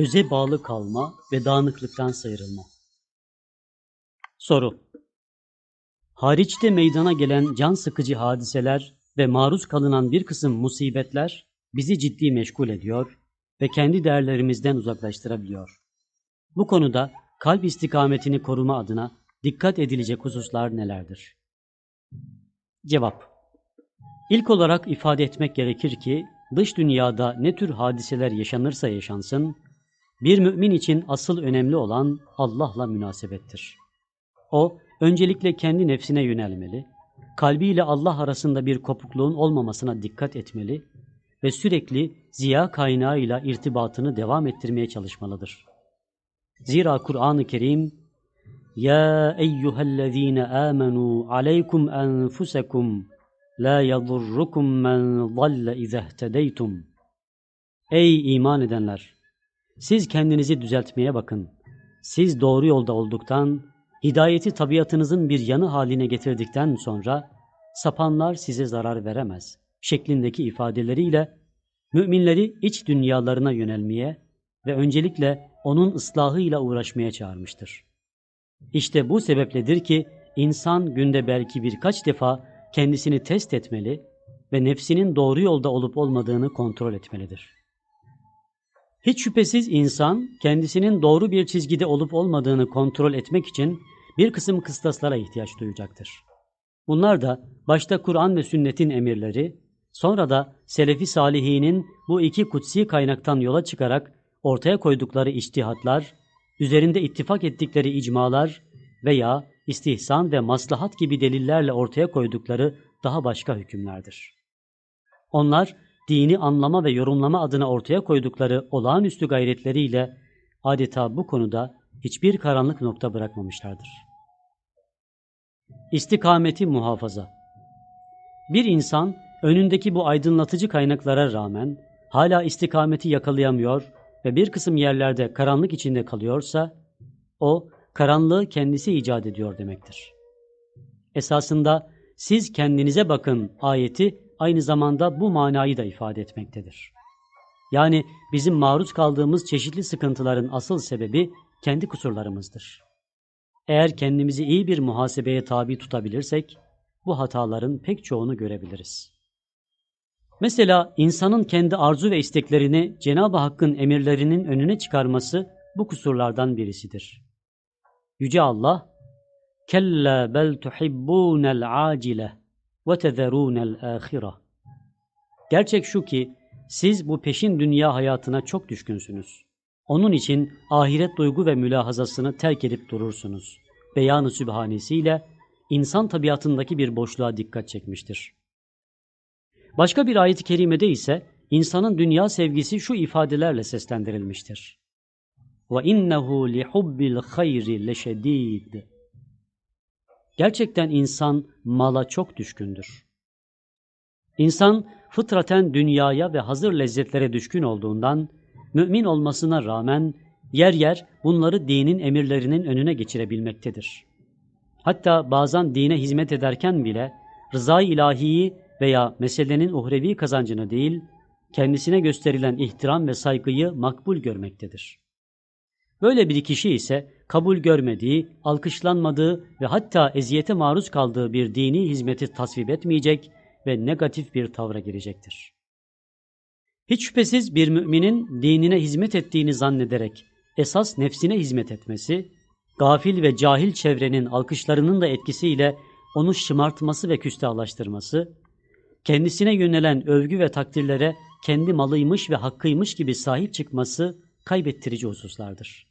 Öze bağlı kalma ve dağınıklıktan sıyrılma. Soru Hariçte meydana gelen can sıkıcı hadiseler ve maruz kalınan bir kısım musibetler bizi ciddi meşgul ediyor ve kendi değerlerimizden uzaklaştırabiliyor. Bu konuda kalp istikametini koruma adına dikkat edilecek hususlar nelerdir? Cevap İlk olarak ifade etmek gerekir ki dış dünyada ne tür hadiseler yaşanırsa yaşansın, bir mümin için asıl önemli olan Allah'la münasebettir. O, öncelikle kendi nefsine yönelmeli, kalbiyle Allah arasında bir kopukluğun olmamasına dikkat etmeli ve sürekli ziya kaynağıyla irtibatını devam ettirmeye çalışmalıdır. Zira Kur'an-ı Kerim Ya eyyühellezine amenu aleykum enfusekum la yadurrukum men dalle izehtedeytum Ey iman edenler! Siz kendinizi düzeltmeye bakın. Siz doğru yolda olduktan, hidayeti tabiatınızın bir yanı haline getirdikten sonra sapanlar size zarar veremez şeklindeki ifadeleriyle müminleri iç dünyalarına yönelmeye ve öncelikle onun ıslahıyla uğraşmaya çağırmıştır. İşte bu sebepledir ki insan günde belki birkaç defa kendisini test etmeli ve nefsinin doğru yolda olup olmadığını kontrol etmelidir. Hiç şüphesiz insan kendisinin doğru bir çizgide olup olmadığını kontrol etmek için bir kısım kıstaslara ihtiyaç duyacaktır. Bunlar da başta Kur'an ve sünnetin emirleri, sonra da Selefi Salihinin bu iki kutsi kaynaktan yola çıkarak ortaya koydukları içtihatlar, üzerinde ittifak ettikleri icmalar veya istihsan ve maslahat gibi delillerle ortaya koydukları daha başka hükümlerdir. Onlar dini anlama ve yorumlama adına ortaya koydukları olağanüstü gayretleriyle adeta bu konuda hiçbir karanlık nokta bırakmamışlardır. İstikameti muhafaza Bir insan önündeki bu aydınlatıcı kaynaklara rağmen hala istikameti yakalayamıyor ve bir kısım yerlerde karanlık içinde kalıyorsa, o karanlığı kendisi icat ediyor demektir. Esasında siz kendinize bakın ayeti aynı zamanda bu manayı da ifade etmektedir. Yani bizim maruz kaldığımız çeşitli sıkıntıların asıl sebebi kendi kusurlarımızdır. Eğer kendimizi iyi bir muhasebeye tabi tutabilirsek, bu hataların pek çoğunu görebiliriz. Mesela insanın kendi arzu ve isteklerini Cenab-ı Hakk'ın emirlerinin önüne çıkarması bu kusurlardan birisidir. Yüce Allah, Kella bel tuhibbunel acile ve tezerunel ahire. Gerçek şu ki siz bu peşin dünya hayatına çok düşkünsünüz. Onun için ahiret duygu ve mülahazasını terk edip durursunuz. Beyanı sübhanesiyle insan tabiatındaki bir boşluğa dikkat çekmiştir. Başka bir ayet-i kerimede ise insanın dünya sevgisi şu ifadelerle seslendirilmiştir. Ve innehu li hubbil hayri. Gerçekten insan mala çok düşkündür. İnsan fıtraten dünyaya ve hazır lezzetlere düşkün olduğundan mümin olmasına rağmen yer yer bunları dinin emirlerinin önüne geçirebilmektedir. Hatta bazen dine hizmet ederken bile rızayı ilahiyi veya meselenin uhrevi kazancını değil, kendisine gösterilen ihtiram ve saygıyı makbul görmektedir. Böyle bir kişi ise kabul görmediği, alkışlanmadığı ve hatta eziyete maruz kaldığı bir dini hizmeti tasvip etmeyecek ve negatif bir tavra girecektir. Hiç şüphesiz bir müminin dinine hizmet ettiğini zannederek esas nefsine hizmet etmesi, gafil ve cahil çevrenin alkışlarının da etkisiyle onu şımartması ve küstahlaştırması, kendisine yönelen övgü ve takdirlere kendi malıymış ve hakkıymış gibi sahip çıkması kaybettirici hususlardır.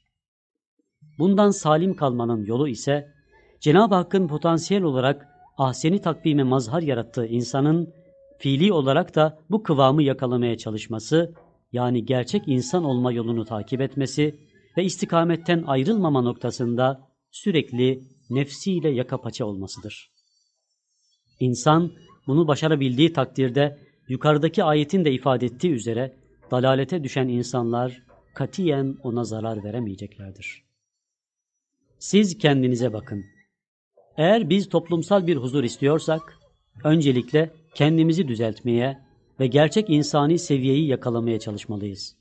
Bundan salim kalmanın yolu ise Cenab-ı Hakk'ın potansiyel olarak ahseni takvime mazhar yarattığı insanın fiili olarak da bu kıvamı yakalamaya çalışması, yani gerçek insan olma yolunu takip etmesi ve istikametten ayrılmama noktasında sürekli nefsiyle yaka paça olmasıdır. İnsan bunu başarabildiği takdirde yukarıdaki ayetin de ifade ettiği üzere dalalete düşen insanlar katiyen ona zarar veremeyeceklerdir. Siz kendinize bakın. Eğer biz toplumsal bir huzur istiyorsak, öncelikle kendimizi düzeltmeye ve gerçek insani seviyeyi yakalamaya çalışmalıyız.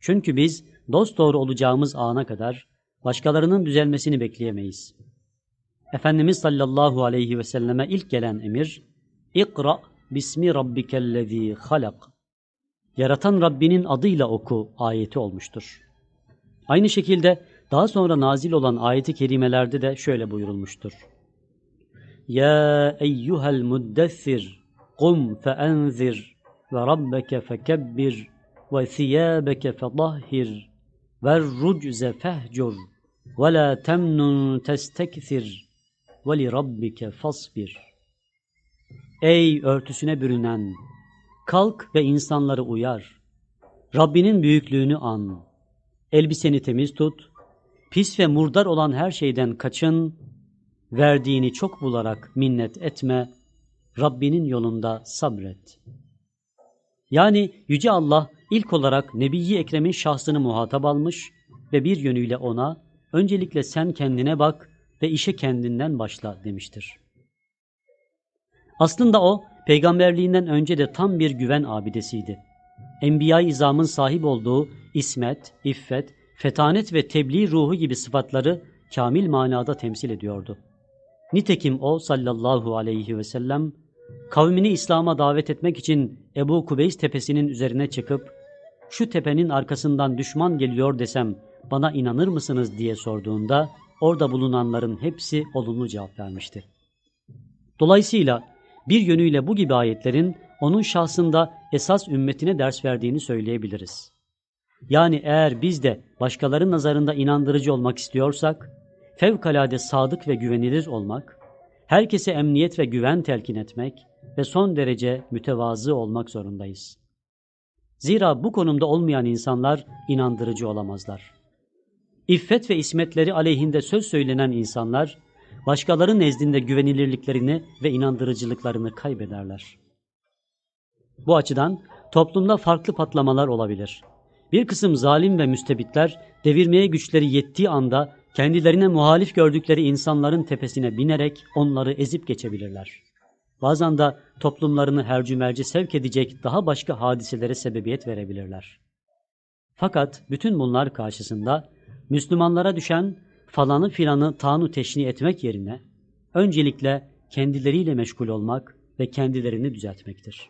Çünkü biz dosdoğru olacağımız ana kadar başkalarının düzelmesini bekleyemeyiz. Efendimiz sallallahu aleyhi ve selleme ilk gelen emir, İkra bismi rabbikellezî halak. Yaratan Rabbinin adıyla oku ayeti olmuştur. Aynı şekilde daha sonra nazil olan ayeti kerimelerde de şöyle buyurulmuştur. Ya eyyuhel muddessir kum feenzir ve rabbeke fekebbir ve thiyâbeke fedahhir ve rucze fehcur ve la temnun testekthir ve li rabbike fasbir. Ey örtüsüne bürünen! Kalk ve insanları uyar. Rabbinin büyüklüğünü an. Elbiseni temiz tut. Pis ve murdar olan her şeyden kaçın. Verdiğini çok bularak minnet etme. Rabbinin yolunda sabret. Yani Yüce Allah ilk olarak Nebi Ekrem'in şahsını muhatap almış ve bir yönüyle ona öncelikle sen kendine bak ve işe kendinden başla demiştir. Aslında o peygamberliğinden önce de tam bir güven abidesiydi. Enbiya-i İzam'ın sahip olduğu ismet, iffet, fetanet ve tebliğ ruhu gibi sıfatları kamil manada temsil ediyordu. Nitekim o sallallahu aleyhi ve sellem kavmini İslam'a davet etmek için Ebu Kubeys tepesinin üzerine çıkıp şu tepenin arkasından düşman geliyor desem bana inanır mısınız diye sorduğunda orada bulunanların hepsi olumlu cevap vermişti. Dolayısıyla bir yönüyle bu gibi ayetlerin onun şahsında esas ümmetine ders verdiğini söyleyebiliriz. Yani eğer biz de başkalarının nazarında inandırıcı olmak istiyorsak, fevkalade sadık ve güvenilir olmak, herkese emniyet ve güven telkin etmek ve son derece mütevazı olmak zorundayız. Zira bu konumda olmayan insanlar inandırıcı olamazlar. İffet ve ismetleri aleyhinde söz söylenen insanlar, başkaları nezdinde güvenilirliklerini ve inandırıcılıklarını kaybederler. Bu açıdan toplumda farklı patlamalar olabilir. Bir kısım zalim ve müstebitler devirmeye güçleri yettiği anda kendilerine muhalif gördükleri insanların tepesine binerek onları ezip geçebilirler. Bazen de toplumlarını hercümerci sevk edecek daha başka hadiselere sebebiyet verebilirler. Fakat bütün bunlar karşısında Müslümanlara düşen falanı filanı tanu teşni etmek yerine öncelikle kendileriyle meşgul olmak ve kendilerini düzeltmektir.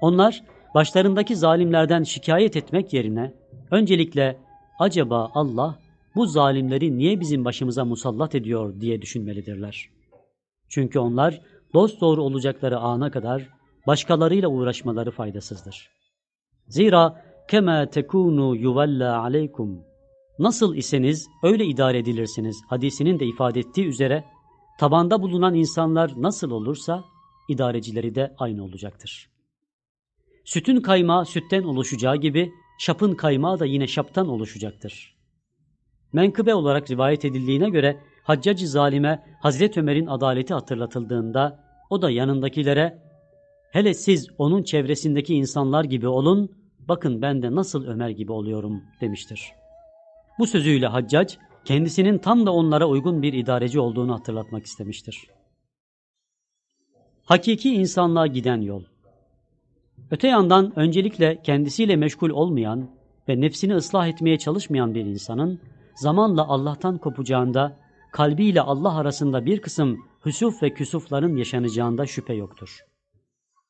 Onlar başlarındaki zalimlerden şikayet etmek yerine öncelikle acaba Allah bu zalimleri niye bizim başımıza musallat ediyor diye düşünmelidirler. Çünkü onlar dost doğru olacakları ana kadar başkalarıyla uğraşmaları faydasızdır. Zira kema tekunu yuvalla aleykum Nasıl iseniz öyle idare edilirsiniz hadisinin de ifade ettiği üzere tabanda bulunan insanlar nasıl olursa idarecileri de aynı olacaktır. Sütün kaymağı sütten oluşacağı gibi şapın kaymağı da yine şaptan oluşacaktır. Menkıbe olarak rivayet edildiğine göre Haccacı zalime Hazreti Ömer'in adaleti hatırlatıldığında o da yanındakilere hele siz onun çevresindeki insanlar gibi olun bakın ben de nasıl Ömer gibi oluyorum demiştir. Bu sözüyle Haccac kendisinin tam da onlara uygun bir idareci olduğunu hatırlatmak istemiştir. Hakiki insanlığa giden yol Öte yandan öncelikle kendisiyle meşgul olmayan ve nefsini ıslah etmeye çalışmayan bir insanın zamanla Allah'tan kopacağında kalbiyle Allah arasında bir kısım hüsuf ve küsufların yaşanacağında şüphe yoktur.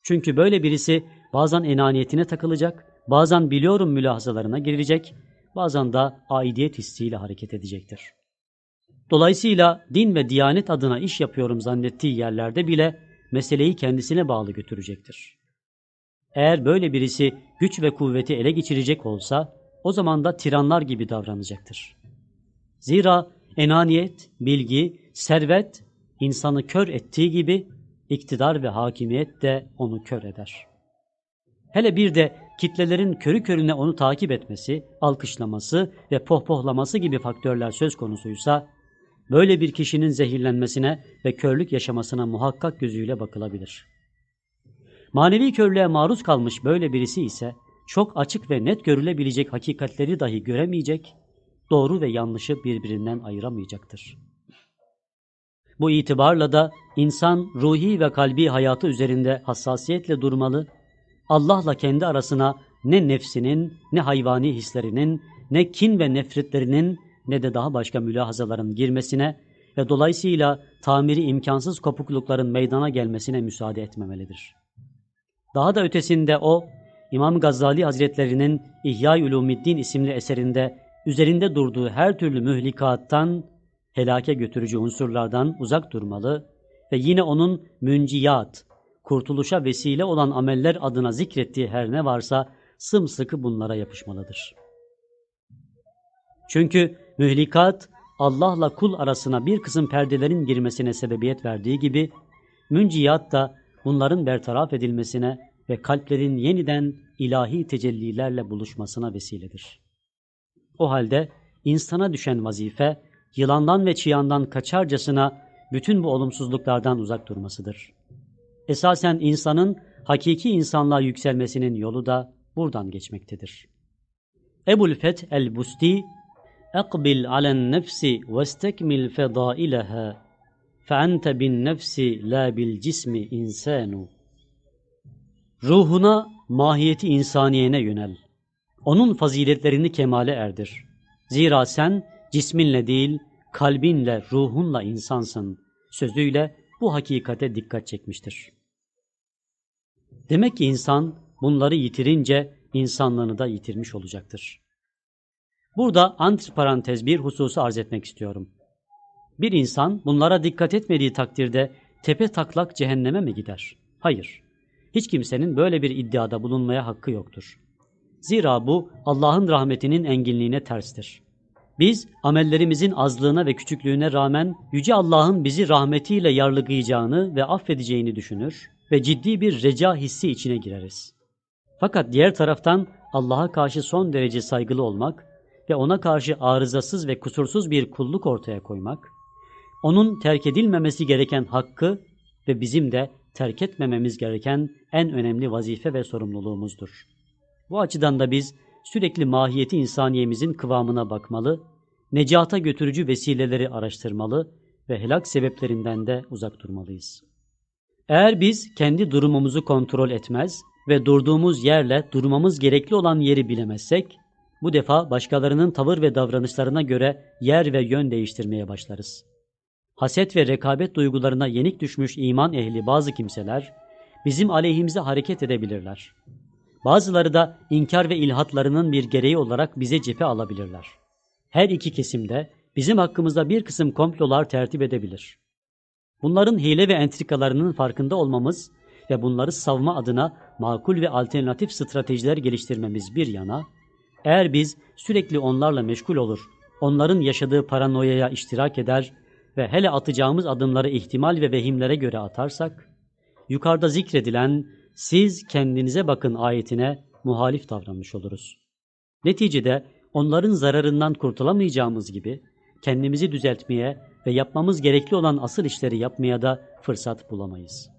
Çünkü böyle birisi bazen enaniyetine takılacak, bazen biliyorum mülahazalarına girecek, bazen de aidiyet hissiyle hareket edecektir. Dolayısıyla din ve diyanet adına iş yapıyorum zannettiği yerlerde bile meseleyi kendisine bağlı götürecektir. Eğer böyle birisi güç ve kuvveti ele geçirecek olsa o zaman da tiranlar gibi davranacaktır. Zira enaniyet, bilgi, servet insanı kör ettiği gibi iktidar ve hakimiyet de onu kör eder. Hele bir de kitlelerin körü körüne onu takip etmesi, alkışlaması ve pohpohlaması gibi faktörler söz konusuysa, böyle bir kişinin zehirlenmesine ve körlük yaşamasına muhakkak gözüyle bakılabilir. Manevi körlüğe maruz kalmış böyle birisi ise, çok açık ve net görülebilecek hakikatleri dahi göremeyecek, doğru ve yanlışı birbirinden ayıramayacaktır. Bu itibarla da insan ruhi ve kalbi hayatı üzerinde hassasiyetle durmalı Allah'la kendi arasına ne nefsinin, ne hayvani hislerinin, ne kin ve nefretlerinin ne de daha başka mülahazaların girmesine ve dolayısıyla tamiri imkansız kopuklukların meydana gelmesine müsaade etmemelidir. Daha da ötesinde o, İmam Gazali Hazretlerinin İhya-i Ulumiddin isimli eserinde üzerinde durduğu her türlü mühlikattan, helake götürücü unsurlardan uzak durmalı ve yine onun münciyat, kurtuluşa vesile olan ameller adına zikrettiği her ne varsa sımsıkı bunlara yapışmalıdır. Çünkü mühlikat Allah'la kul arasına bir kısım perdelerin girmesine sebebiyet verdiği gibi münciyat da bunların bertaraf edilmesine ve kalplerin yeniden ilahi tecellilerle buluşmasına vesiledir. O halde insana düşen vazife yılandan ve çıyandan kaçarcasına bütün bu olumsuzluklardan uzak durmasıdır. Esasen insanın hakiki insanlığa yükselmesinin yolu da buradan geçmektedir. Ebul Feth el-Busti اقبل على النفس واستكمل فضائلها فأنت بالنفس لا بالجسم إنسان Ruhuna, mahiyeti insaniyene yönel. Onun faziletlerini kemale erdir. Zira sen cisminle değil, kalbinle, ruhunla insansın. Sözüyle bu hakikate dikkat çekmiştir. Demek ki insan bunları yitirince insanlığını da yitirmiş olacaktır. Burada antiparantez bir hususu arz etmek istiyorum. Bir insan bunlara dikkat etmediği takdirde tepe taklak cehenneme mi gider? Hayır. Hiç kimsenin böyle bir iddiada bulunmaya hakkı yoktur. Zira bu Allah'ın rahmetinin enginliğine terstir. Biz amellerimizin azlığına ve küçüklüğüne rağmen Yüce Allah'ın bizi rahmetiyle yarlıgayacağını ve affedeceğini düşünür ve ciddi bir reca hissi içine gireriz. Fakat diğer taraftan Allah'a karşı son derece saygılı olmak ve ona karşı arızasız ve kusursuz bir kulluk ortaya koymak, onun terk edilmemesi gereken hakkı ve bizim de terk etmememiz gereken en önemli vazife ve sorumluluğumuzdur. Bu açıdan da biz sürekli mahiyeti insaniyemizin kıvamına bakmalı, necata götürücü vesileleri araştırmalı ve helak sebeplerinden de uzak durmalıyız. Eğer biz kendi durumumuzu kontrol etmez ve durduğumuz yerle durmamız gerekli olan yeri bilemezsek, bu defa başkalarının tavır ve davranışlarına göre yer ve yön değiştirmeye başlarız. Haset ve rekabet duygularına yenik düşmüş iman ehli bazı kimseler bizim aleyhimize hareket edebilirler. Bazıları da inkar ve ilhatlarının bir gereği olarak bize cephe alabilirler. Her iki kesimde bizim hakkımızda bir kısım komplolar tertip edebilir. Bunların hile ve entrikalarının farkında olmamız ve bunları savma adına makul ve alternatif stratejiler geliştirmemiz bir yana, eğer biz sürekli onlarla meşgul olur, onların yaşadığı paranoyaya iştirak eder ve hele atacağımız adımları ihtimal ve vehimlere göre atarsak, yukarıda zikredilen siz kendinize bakın ayetine muhalif davranmış oluruz. Neticede onların zararından kurtulamayacağımız gibi kendimizi düzeltmeye ve yapmamız gerekli olan asıl işleri yapmaya da fırsat bulamayız.''